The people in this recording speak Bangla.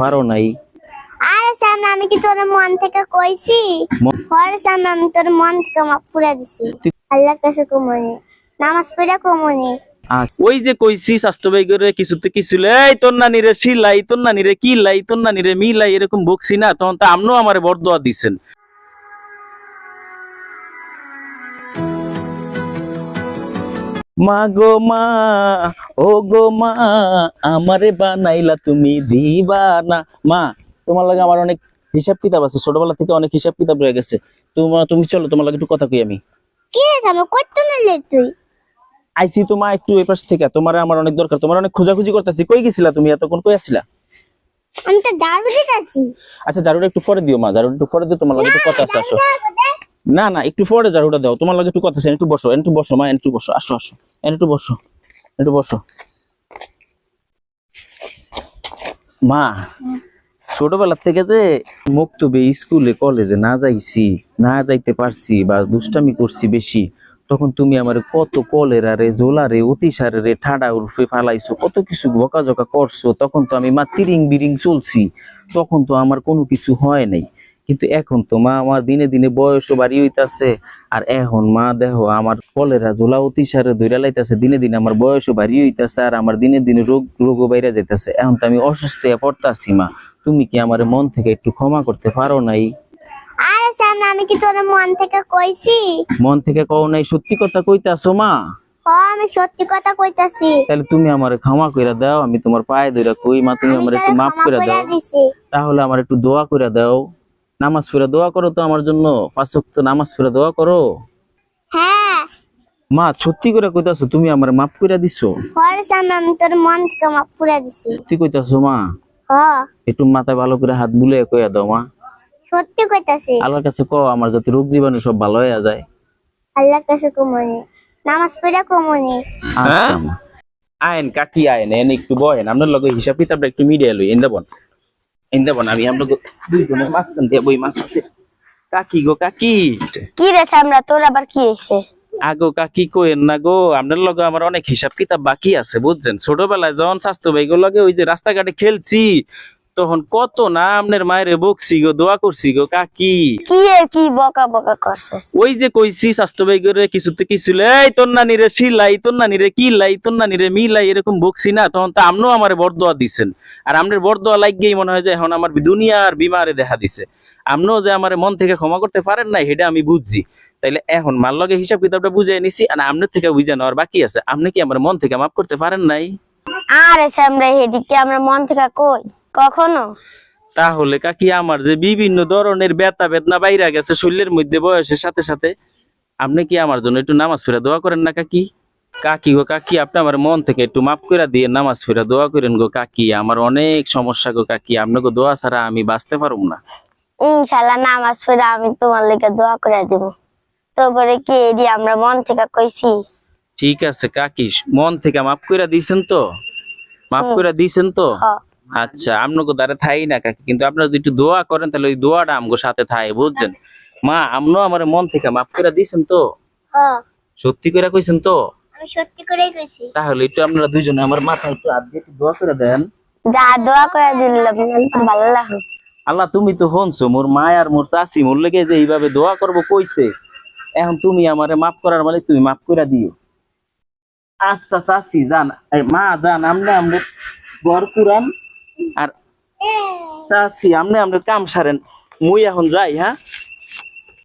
পারো নাই। আরে সামনে আমি কি তোর মন থেকে কইছি? পরে সামনে আমি তোর মন থেকে মাফ করে দিছি। আল্লাহর কাছে কমনি নামাজ পড়া কমনি। আচ্ছা, ওই যে কইছি স্বাস্থ্য করে কিছুতে কিছু এই তোর নানি রে শিলাই তোর নানি রে কি লাই তোর নানি রে মিলাই এরকম বকছি না তখন তো আমরাও আমারে বরদোয়া দিছেন। মা গো মা ও গো মা আমারে বানাইলা তুমি দিবা না মা তোমার লাগে আমার অনেক হিসাব কিতাব আছে ছোটবেলা থেকে অনেক হিসাব কিতাব রয়ে গেছে। তোমার তুমি চলো তোমার লাগে একটু কথা কই আমি। কি রে সামনে কইতো না লে তুই? আইসি তোমা একটু এই পাশ থেকে তোমার আমার অনেক দরকার তোমার অনেক খোঁজাখুঁজি করতেছি। কই গেছিলা তুমি? এতক্ষণ কই আসছিলা আমি তো দারু দিতেছি আচ্ছা ঝাড়ুটা একটু পরে দিও মা ঝাড়ুটা একটু পরে দিও তোমার লাগে একটু কথা আছে আসো। না না একটু পরে ঝাড়ুটা দাও তোমার লাগে একটু কথা আছে একটু বসো একটু বসো মা একটু বসো আসো আসো। একটু বসো একটু বসো। মা, ছোটবেলা থেকে যে মুক্তবে স্কুলে, কলেজে না যাইছি, না যাইতে পারছি বা দুষ্টামি করছি বেশি, তখন তুমি আমার কত কলেরা রে জোলারে অতিসারে রে, ঠাডা উরফে ফালাইছো, কত কিছু বকাঝকা করছ, তখন তো আমি মা তিরিং বিরিং চলছি, তখন তো আমার কোনো কিছু হয় নাই। কিন্তু এখন তো মা আমার দিনে দিনে বয়সও বাড়ি হইতাছে। আর এখন মা দেহ আমার কলেরা জোলা অতিসারে ধইরা লাইতাছে দিনে দিনে আমার বয়সও বাড়ি হইতাছে আর আমার দিনে দিনে রোগ রোগও বাইরে যাইতাছে। এখন তো আমি অসুস্থ হয়ে পড়তাছি মা তুমি কি আমার মন থেকে একটু ক্ষমা করতে পারো নাই? আরে সামনে আমি কি তোর মন থেকে কইছি? মন থেকে কও নাই সত্যি কথা কইতাছো মা? আমি সত্যি কথা কইতাছি। তাহলে তুমি আমার ক্ষমা কইরা দাও আমি তোমার পায়ে ধইরা কই মা তুমি আমার একটু মাফ কইরা দাও। তাহলে আমার একটু দোয়া করে দাও। নামাজ পড়ে দোয়া করো তো আমার জন্য। পাঁচ ওয়াক্ত নামাজ পড়ে দোয়া করো। হ্যাঁ। মা সত্যি করে কইতাছো তুমি আমার মাফ করে দিছো? আমি তোর মন থেকে মাফ করে দিছি। সত্যি কইতাছো মা? একটু মাথায় ভালো করে হাত বুলে কইয়া দাও মা। সত্যি কইতাছি। আল্লাহর কাছে কও আমার যাতে রোগ জীবাণু সব ভালো হয়ে যায়। আল্লাহর কাছে কমনি। নামাজ পড়ে কমনি। আচ্ছা মা। আইন কাকি আইন এনে একটু বহেন। আপনার লগে হিসাব কিতাবটা একটু মিডিয়া লই এনে বন। এনে বন আমি আমরা দুইজনের মাঝখান দিয়ে বই মাছ আছে কাকি গো কাকি কি রে আমরা তোর আবার কি হইছে আগো কাকি কোয়েন না গো আপনার লগে আমার অনেক হিসাব কিতাব বাকি আছে বুঝছেন ছোটবেলায় যখন স্বাস্থ্য ভাইগো লগে ওই যে রাস্তাঘাটে খেলছি তখন কত না আপনার মায়ের বকছি গো দোয়া করছি গো কাকি। কি এর কি বকা বকা করছিস? ওই যে কইছি স্বাস্থ্য ভাইগরে কিছুতে কিছু এই তোর নানি রে শিলাই তোর নানি রে কি লাই তোর নানি রে মিলাই এরকম বকছি না। তখন তো আমরাও আমার বরদোয়া দিছেন। আর আমনের বরদোয়া লাগিয়েই মনে হয় যে এখন আমার দুনিয়ার বিমারে দেখা দিছে। আমরাও যে আমার মন থেকে ক্ষমা করতে পারেন না সেটা আমি বুঝছি। তাইলে এখন মার লগে হিসাব কিতাবটা বুঝাই নিছি আর আপনার থেকে বুঝে নেওয়ার বাকি আছে আপনি কি আমার মন থেকে মাফ করতে পারেন নাই? আরে সামরা হেডিকে আমরা মন থেকে কই? কখনো? তাহলে কাকি আমার যে বিভিন্ন ধরনের ব্যথা বেদনা বাইরে গেছে শরীরের মধ্যে বয়সের সাথে সাথে আপনি কি আমার জন্য একটু নামাজ ফেরা দোয়া করেন না কাকি? কাকি গো কাকি আপনি আমার মন থেকে একটু মাফ করে দিয়ে নামাজ ফেরা দোয়া করেন গো কাকি। আমার অনেক সমস্যা গো কাকি আপনাকে দোয়া ছাড়া আমি বাঁচতে পারব না। ইনশাল্লাহ নামাজ ফেরা আমি তোমার লেগে দোয়া করে দিব। তো করে কি এডি আমরা মন থেকে কইছি? ঠিক আছে কাকি মন থেকে মাফ করে দিয়েছেন তো? মাফ করে দিয়েছেন তো? হ। আচ্ছা আপনাকে দ্বারা থাই না কাকি কিন্তু আপনারা যদি একটু দোয়া করেন তাহলে ওই দোয়াটা আমগো সাথে থাকে বুঝছেন? মা আপনিও আমার মন থেকে মাফ করে দিয়েছেন তো? হ। সত্যি করে কইছেন তো? আমি সত্যি করেই কইছি। তাহলে একটু আপনারা দুইজনে আমার মাথায় একটু হাত দিয়ে একটু দোয়া করে দেন। যা দোয়া করে দিলাম ভালো লাগে আল্লাহ তুমি তো হনছো মোর মা আর মোর চাচি মোর লেগে যে এইভাবে দোয়া করব কইছে। এখন তুমি আমারে মাফ করার মানে তুমি মাফ করে দিও। আচ্ছা চাচি জান মা জান আমনে আমনে বর কুরান আর চাচ্ছি আমনে আমনে কাম সারেন। মুই এখন যাই হ্যাঁ?